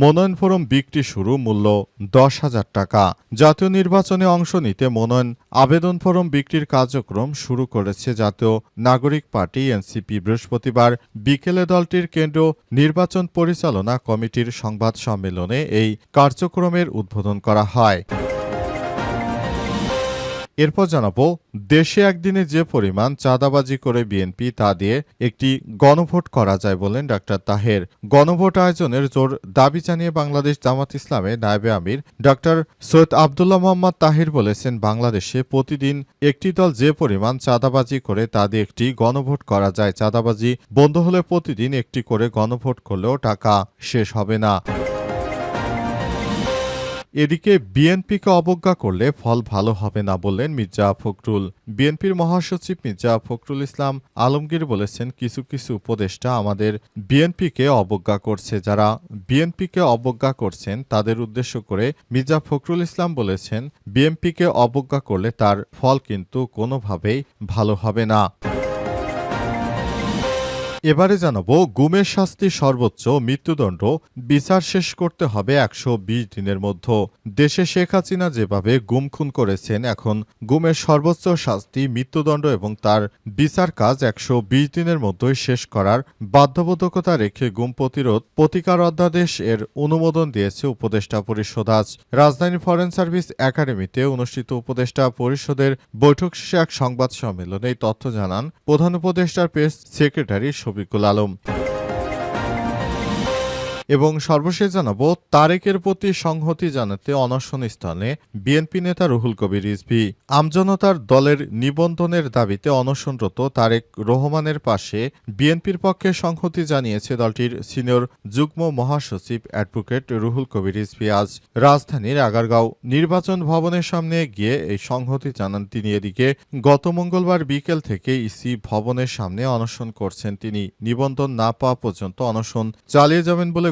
মনোনয়ন ফোরম বিক্রি শুরু মূল্য দশ হাজার টাকা। জাতীয় নির্বাচনে অংশ নিতে মনোনয়ন আবেদন ফোরম বিক্রির কার্যক্রম শুরু করেছে জাতীয় নাগরিক পার্টি এনসিপি। বৃহস্পতিবার বিকেলে দলটির কেন্দ্র নির্বাচন পরিচালনা কমিটির সংবাদ সম্মেলনে এই কার্যক্রমের উদ্বোধন করা হয়। এরপর জানাব, দেশে একদিনে যে পরিমাণ চাঁদাবাজি করে বিএনপি তা দিয়ে একটি গণভোট করা যায় বলেন ডাক্তার তাহের। গণভোট আয়োজনের জোর দাবি জানিয়ে বাংলাদেশ জামাত ইসলামে নায়েবে আমির ডাক্তার সৈয়দ আবদুল্লাহ মোহাম্মদ তাহির বলেছেন, বাংলাদেশে প্রতিদিন একটি দল যে পরিমাণ চাঁদাবাজি করে তা দিয়ে একটি গণভোট করা যায়। চাঁদাবাজি বন্ধ হলে প্রতিদিন একটি করে গণভোট করলেও টাকা শেষ হবে না। এদিকে বিএনপিকে অবজ্ঞা করলে ফল ভালো হবে না বললেন মির্জা ফখরুল। বিএনপির মহাসচিব মির্জা ফখরুল ইসলাম আলমগীর বলেছেন, কিছু কিছু উপদেষ্টা আমাদের বিএনপিকে অবজ্ঞা করছে। যারা বিএনপিকে অবজ্ঞা করছেন, তাদের উদ্দেশ্য করে মির্জা ফখরুল ইসলাম বলেছেন, বিএনপিকে অবজ্ঞা করলে তার ফল কিন্তু কোনোভাবেই ভালো হবে না। এবারে জানাব, গুমের শাস্তি সর্বোচ্চ, মৃত্যুদণ্ড, বিচার শেষ করতে হবে একশো বিশ দিনের মধ্যে। দেশে শেখ হাসিনা যেভাবে গুম খুন করেছেন, এখন গুমের সর্বোচ্চ শাস্তি, মৃত্যুদণ্ড এবং তার বিচার কাজ একশো বিশ দিনের মধ্যেই শেষ করার বাধ্যবাধকতা রেখে গুম প্রতিরোধ, প্রতিকার অধ্যাদেশ এর অনুমোদন দিয়েছে উপদেষ্টা পরিষদ আজ। রাজধানী ফরেন সার্ভিস একাডেমিতে অনুষ্ঠিত উপদেষ্টা পরিষদের বৈঠক শেষে এক সংবাদ সম্মেলনে তথ্য জানান প্রধান উপদেষ্টার প্রেস সেক্রেটারি শফিকুল আলম। এবং সর্বশেষ জানাব, তারেকের প্রতি সংহতি জানাতে অনশন স্থানে বিএনপি নেতা রুহুল কবির রিজভি। আমজনতার দলের নিবন্ধনের দাবিতে অনশনরত তারেক রহমানের পাশে বিএনপির পক্ষে সংহতি জানিয়েছে দলটির সিনিয়র যুগ্ম মহাসচিব অ্যাডভোকেট রুহুল কবির রিজভি। আজ রাজধানীর আগারগাঁও নির্বাচন ভবনের সামনে গিয়ে এই সংহতি জানান তিনি। এদিকে গত মঙ্গলবার বিকেল থেকে ইসি ভবনের সামনে অনশন করছেন তিনি। নিবন্ধন না পাওয়া পর্যন্ত অনশন চালিয়ে যাবেন বলে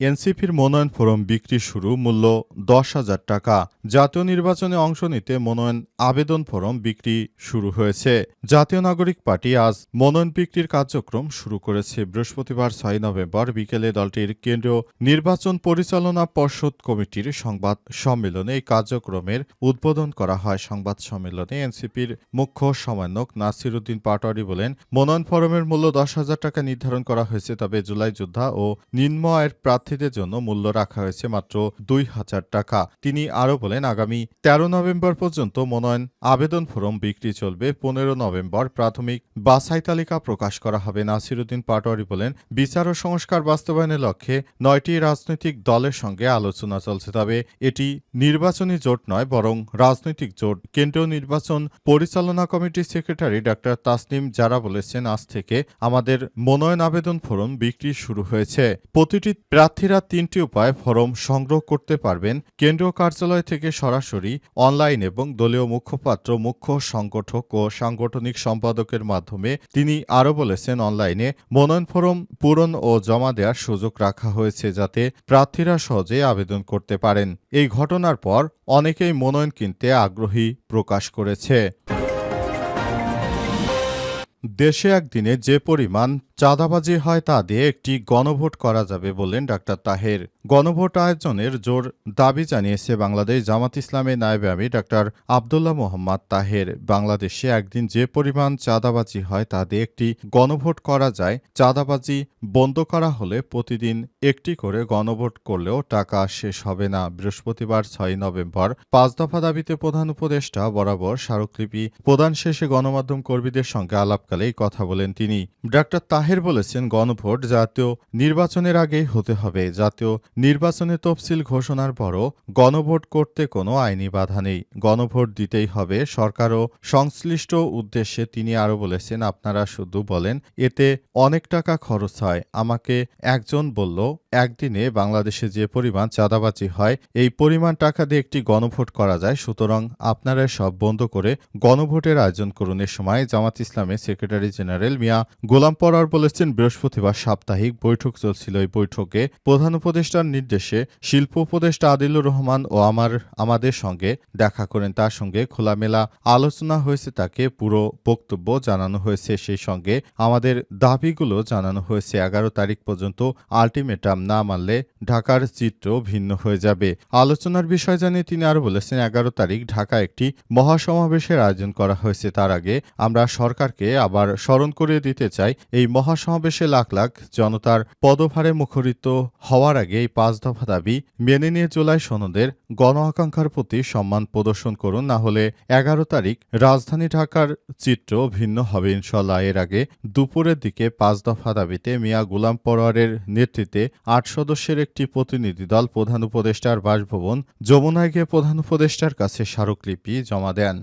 এনসিপির মনোনয়ন ফোরাম বিক্রি শুরু মূল্য দশ হাজার টাকা। জাতীয় নির্বাচনে অংশ নিতে মনোনয়ন আবেদন ফোরাম বিক্রি শুরু হয়েছে। জাতীয় নাগরিক পার্টি আজ মনোনয়ন বিক্রির কার্যক্রম শুরু করেছে। বৃহস্পতিবার ছয় নভেম্বর বিকেলে দলটির কেন্দ্রীয় নির্বাচন পরিচালনা পর্ষদ কমিটির সংবাদ সম্মেলনে এই কার্যক্রমের উদ্বোধন করা হয়। সংবাদ সম্মেলনে এনসিপির মুখ্য সমন্বয়ক নাসির উদ্দিন পাটোয়ারি বলেন, মনোনয়ন ফোরামের মূল্য দশ হাজার টাকা নির্ধারণ করা হয়েছে, তবে জুলাই যোদ্ধা ও নিম্ন আয়ের প্রার্থীদের জন্য মূল্য রাখা হয়েছে মাত্র দুই হাজার টাকা। তিনি আরও বলেন, আগামী তেরো নভেম্বর পর্যন্ত মনোনয়ন আবেদন ফোরাম বিক্রি চলবে। পনেরো নভেম্বর প্রাথমিক বাছাই তালিকা প্রকাশ করা হবে। নাসিরুদ্দিন পাটোয়ারি বলেন, বিচার ও সংস্কার বাস্তবায়নের লক্ষ্যে নয়টি রাজনৈতিক দলের সঙ্গে আলোচনা চলছে। তবে এটি নির্বাচনী জোট নয়, বরং রাজনৈতিক জোট। কেন্দ্রীয় নির্বাচন পরিচালনা কমিটির সেক্রেটারি ডাক্তার তাসনিম যারা বলেছেন, আজ থেকে আমাদের মনোনয়ন আবেদন ফোরাম বিক্রি শুরু হয়েছে। প্রতিটি প্রার্থীরা তিনটি উপায় ফরম সংগ্রহ করতে পারবেন। কেন্দ্রীয় কার্যালয় থেকে সরাসরি অনলাইন এবং দলীয় মুখপাত্র, মুখ্য সংগঠক ও সাংগঠনিক সম্পাদকের মাধ্যমে তিনি আরও বলেছেন, অনলাইনে মনোনয়ন ফরম পূরণ ও জমা দেওয়ার সুযোগ রাখা হয়েছে যাতে প্রার্থীরা সহজে আবেদন করতে পারেন। এই ঘটনার পর অনেকেই মনোনয়ন কিনতে আগ্রহী প্রকাশ করেছে। দেশে একদিনে যে পরিমাণ চাঁদাবাজি হয় তা দিয়ে একটি গণভোট করা যাবে বললেন ডাক্তার তাহের। গণভোট আয়োজনের জোর দাবি জানিয়েছে বাংলাদেশ জামাত ইসলামের নায়েবে আমি ডাক্তার আবদুল্লাহ মোহাম্মদ তাহের। বাংলাদেশে একদিন যে পরিমাণ চাঁদাবাজি হয় তা দিয়ে একটি গণভোট করা যায়। চাঁদাবাজি বন্ধ করা হলে প্রতিদিন একটি করে গণভোট করলেও টাকা শেষ হবে না। বৃহস্পতিবার ছয় নভেম্বর পাঁচ দফা দাবিতে প্রধান উপদেষ্টা বরাবর স্মারকলিপি প্রদান শেষে গণমাধ্যম কর্মীদের সঙ্গে আলাপকালেই কথা বলেন তিনি। ডাক্তার তাহের বলেছেন, গণভোট জাতীয় নির্বাচনের আগেই হতে হবে। জাতীয় নির্বাচনে তফসিল ঘোষণার পরও গণভোট করতে কোনো আইনি বাধা নেই। গণভোট দিতেই হবে। সরকারও সংশ্লিষ্ট উদ্দেশ্যে তিনি আরও বলেছেন, আপনারা শুধু বলেন, এতে অনেক টাকা খরচ হয়। আমাকে একজন বলল একদিনে বাংলাদেশে যে পরিমাণ চাঁদাবাজি হয়, এই পরিমাণ টাকা দিয়ে একটি গণভোট করা যায়। সুতরাং আপনারা সব বন্ধ করে গণভোটের আয়োজন করুন। এ সময় জামাত ইসলামের সেক্রেটারি জেনারেল মিয়া গোলাম পরার বলেছেন, বৃহস্পতিবার সাপ্তাহিক বৈঠক চলছিল। এই বৈঠকে প্রধান উপদেষ্টার নির্দেশে শিল্প উপদেষ্টা আদিলুর রহমান ও আমার, আমাদের সঙ্গে দেখা করেন। তার সঙ্গে খোলামেলা আলোচনা হয়েছে তাকে পুরো বক্তব্য জানানো হয়েছে। সেই সঙ্গে আমাদের দাবিগুলো জানানো হয়েছে। এগারো তারিখ পর্যন্ত আলটিমেটাম না মানলে ঢাকার চিত্র ভিন্ন হয়ে যাবে। আলোচনার বিষয় জানিয়ে তিনি আরও বলেছেন, এগারো তারিখ ঢাকা একটি মহাসমাবেশের আয়োজন করা হয়েছে। তার আগে আমরা সরকারকে আবার স্মরণ করিয়ে দিতে চাই, এই মহাসমাবেশে লাখ লাখ জনতার পদভারে মুখরিত হওয়ার আগে এই পাঁচ দফা দাবি মেনে নিয়ে জুলাই সনদের গণ আকাঙ্ক্ষার প্রতি সম্মান প্রদর্শন করুন, না হলে এগারো তারিখ রাজধানী ঢাকার চিত্র ভিন্ন হবে ইনশাল্লাহ। এর আগে দুপুরের দিকে পাঁচ দফা দাবিতে মিয়া গুলাম পরোয়ারের নেতৃত্বে আট সদস্যের একটি প্রতিনিধি দল প্রধান উপদেষ্টার বাসভবন যমুনায় গিয়ে প্রধান উপদেষ্টার কাছে স্মারকলিপি জমা দেন।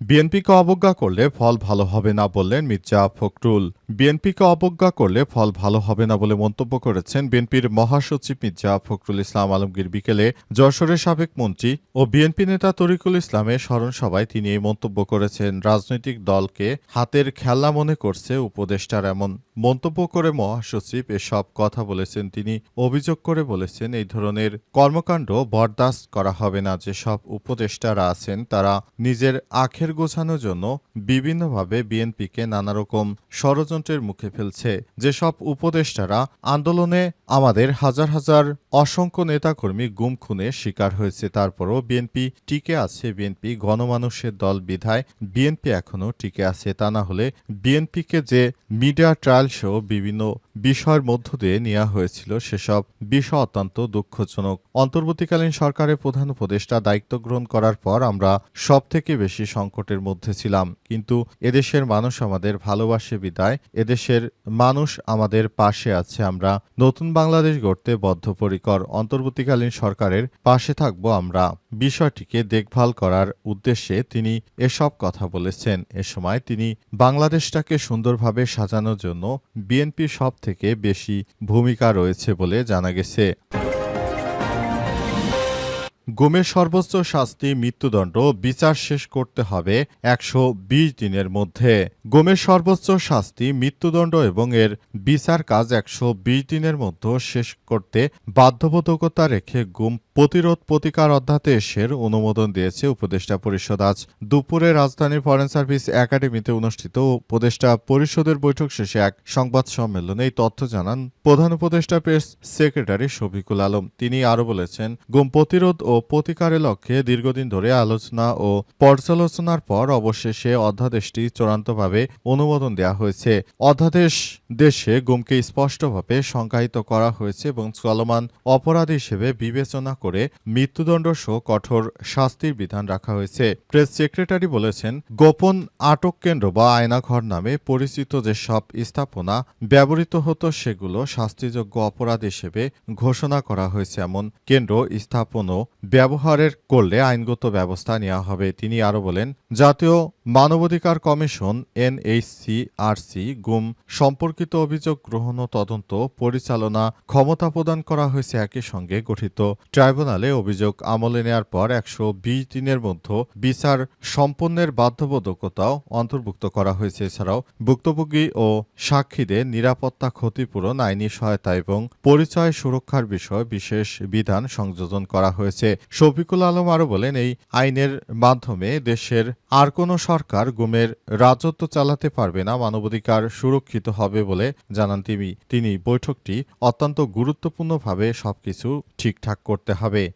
বিএনপিকে অবজ্ঞা করলে ফল ভালো হবে না বললেন মির্জা ফখরুল। বিএনপিকে অবজ্ঞা করলে ফল ভালো হবে না বলে মন্তব্য করেছেন বিএনপির মহাসচিব মির্জা ফখরুল ইসলাম আলমগীর। বিকেলে যশোরের সাবেক মন্ত্রী ও বিএনপি নেতা তরিকুল ইসলামের স্মরণ সভায় তিনি এই মন্তব্য করেছেন, রাজনৈতিক দলকে হাতের খেলা মনে করছে উপদেষ্টার। এমন মন্তব্য করে মহাসচিব এসব কথা বলেছেন, তিনি অভিযোগ করে বলেছেন, এই ধরনের কর্মকাণ্ড বরদাস্ত করা হবে না। যেসব উপদেষ্টারা আছেন, তারা নিজের আখের গোছানোর জন্য বিভিন্নভাবে বিএনপিকে নানা রকম ষড়যন্ত্রের মুখে ফেলছে। যেসব উপদেষ্টারা আন্দোলনে আমাদের হাজার হাজার অসংখ্য নেতাকর্মী গুম খুনে শিকার হয়েছে, তারপরও বিএনপি টিকে আছে, বিএনপি গণমানুষের দল বিধায় বিএনপি এখনও টিকে আছে। তা না হলে বিএনপিকে যে মিডিয়া ট্রায়াল সহ বিভিন্ন বিষয়ের মধ্য দিয়ে নেওয়া হয়েছিল, সেসব বিষয় অত্যন্ত দুঃখজনক। অন্তর্বর্তীকালীন সরকারের প্রধান উপদেষ্টা দায়িত্ব গ্রহণ করার পর আমরা সব থেকে বেশি সংকটের মধ্যে ছিলাম। কিন্তু এদেশের মানুষ আমাদের ভালোবাসে বিদায় এদেশের মানুষ আমাদের পাশে আছে। আমরা নতুন বাংলাদেশ গড়তে বদ্ধপরিকর। অন্তর্বর্তীকালীন সরকারের পাশে থাকব আমরা। বিষয়টিকে দেখভাল করার উদ্দেশ্যে তিনি এসব কথা বলেছেন। এ সময় তিনি বাংলাদেশটাকে সুন্দরভাবে সাজানোর জন্য বিএনপি সব থেকে বেশি ভূমিকা রয়েছে বলে জানা গেছে। গুমের সর্বোচ্চ শাস্তি, মৃত্যুদণ্ড বিচার শেষ করতে হবে একশো বিশ দিনের মধ্যে। গুমের সর্বোচ্চ শাস্তি, মৃত্যুদণ্ড এবং এর বিচার কাজ একশো বিশ দিনের মধ্যে শেষ করতে বাধ্যবাধকতা রেখে গুম প্রতিরোধ প্রতিকার অধ্যাদেশের অনুমোদন দিয়েছে উপদেষ্টা পরিষদ। আজ দুপুরে রাজধানীর ফরেন সার্ভিস একাডেমিতে অনুষ্ঠিত উপদেষ্টা পরিষদের বৈঠক শেষে এক সংবাদ সম্মেলনে এই তথ্য জানান প্রধান উপদেষ্টা প্রেস সেক্রেটারি শফিকুল আলম। তিনি আরও বলেছেন, গুম প্রতিরোধ ও প্রতিকারের লক্ষ্যে দীর্ঘদিন ধরে আলোচনা ও পর্যালোচনার পর অবশেষে অধ্যাদেশটি চূড়ান্তভাবে অনুমোদন দেওয়া হয়েছে। অধ্যাদেশ দেশে গুমকে স্পষ্টভাবে সংজ্ঞায়িত করা হয়েছে এবং চলমান অপরাধ হিসেবে বিবেচনা করে মৃত্যুদণ্ড সহ কঠোর শাস্তির বিধান রাখা হয়েছে। প্রেস সেক্রেটারি বলেছেন, গোপন আটক কেন্দ্র বা আয়নাঘর নামে পরিচিত যেসব স্থাপনা ব্যবহৃত হতো, সেগুলো শাস্তিযোগ্য অপরাধ হিসেবে ঘোষণা করা হয়েছে। এমন কেন্দ্র স্থাপনও ব্যবহারের করলে আইনগত ব্যবস্থা নেওয়া হবে। তিনি আরও বলেন, জাতীয় মানবাধিকার কমিশন এনএইচসিআরসি গুম সম্পর্কিত অভিযোগ গ্রহণ ও তদন্ত পরিচালনা ক্ষমতা প্রদান করা হয়েছে একই সঙ্গে গঠিত। ট্রাইব্যুনালে অভিযোগ আমলে নেয়ার পর একশো বিশ দিনের মধ্যে বিচার সম্পন্নের বাধ্যবাধকতাও অন্তর্ভুক্ত করা হয়েছে। এছাড়াও ভুক্তভোগী ও সাক্ষীদের নিরাপত্তা ক্ষতিপূরণ, আইনি সহায়তা এবং পরিচয় সুরক্ষার বিষয়ে বিশেষ বিধান সংযোজন করা হয়েছে। শফিকুল আলম আরও বলেন, এই আইনের মাধ্যমে দেশের আর কোনো সরকার গুমের রাজত্ব চালাতে পারবে না, মানবাধিকার সুরক্ষিত হবে বলে জানান তিনি। তিনি বৈঠকটি অত্যন্ত গুরুত্বপূর্ণভাবে সবকিছু ঠিকঠাক করতে হবে।